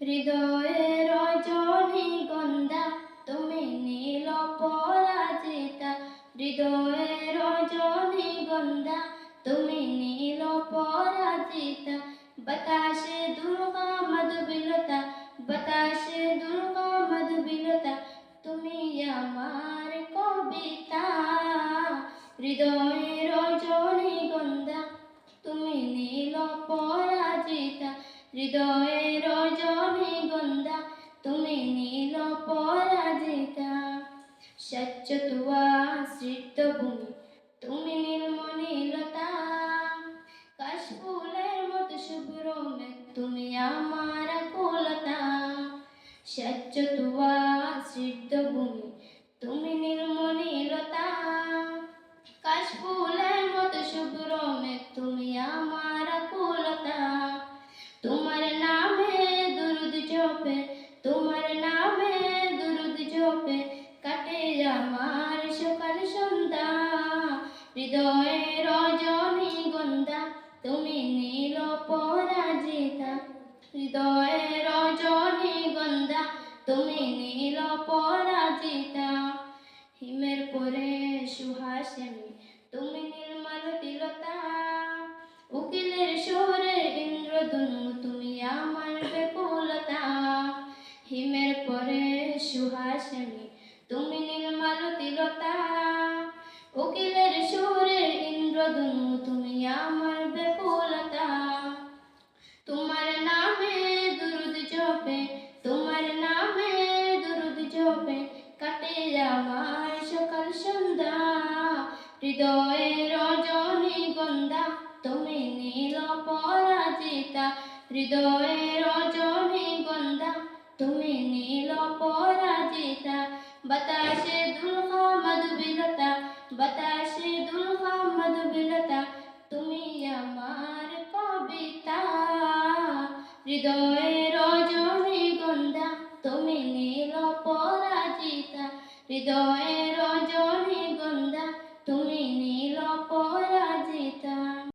হৃদয়ের রজনী গন্ধা, তুমি নীল পরাজিতা। হৃদয়ের রজনী গন্ধা, তুমি নীল পরাজিতা। বাতাসে দুর্গা মধুবিলতা, বাতাসে দুর্গা মধুবিলতা, তুমি আমার কবিতা। হৃদয়ের হৃদয়ের রজনী গন্ধা তুমি নীল পরাজিতা। সচ্চ তুয়া সৃষ্ট ভূমি, তুমি নীলমণিলতা কাশফুলের মতো শুভ্র মেঘ, তুমি আমার কুলতা। সচ্চ তুয়া সৃষ্ট ভূমি, তুমি দুরুদ জপে তোমার নামে দুরুদ জপে কাটে আমার সকাল সন্ধ্যা। হৃদয়ে রজনী গন্ধা, তুমি নীল পরাজিতা। হৃদয়ে রজনী গন্ধা, তুমি নীল পরাজিতা। হিমের পরে সুহাসিনী হিমের পরে সুহাসিনী, তুমি নির্মল তিলতা। উকিলের শহরে ইন্দ্রধনু, তুমি আমার বেকুলতা তোমার নামে দুরুদ জপে, তোমার নামে দুরুদ জপে, কাটে আমার সকাল সন্ধ্যা। হৃদয়ে রজনী গন্ধা, তুমি নীল পরাজিতা। হৃদয়ে রজনী গন্ধা তুমি নীল পরাজিতা বাতাসে দুলখা মধুবিলতা বাতাসে দুলখা মধুবিলতা তুমি আমার কবিতা হৃদয়ে রজনী গন্ধা তুমি নীল পরাজিতা হৃদয়ে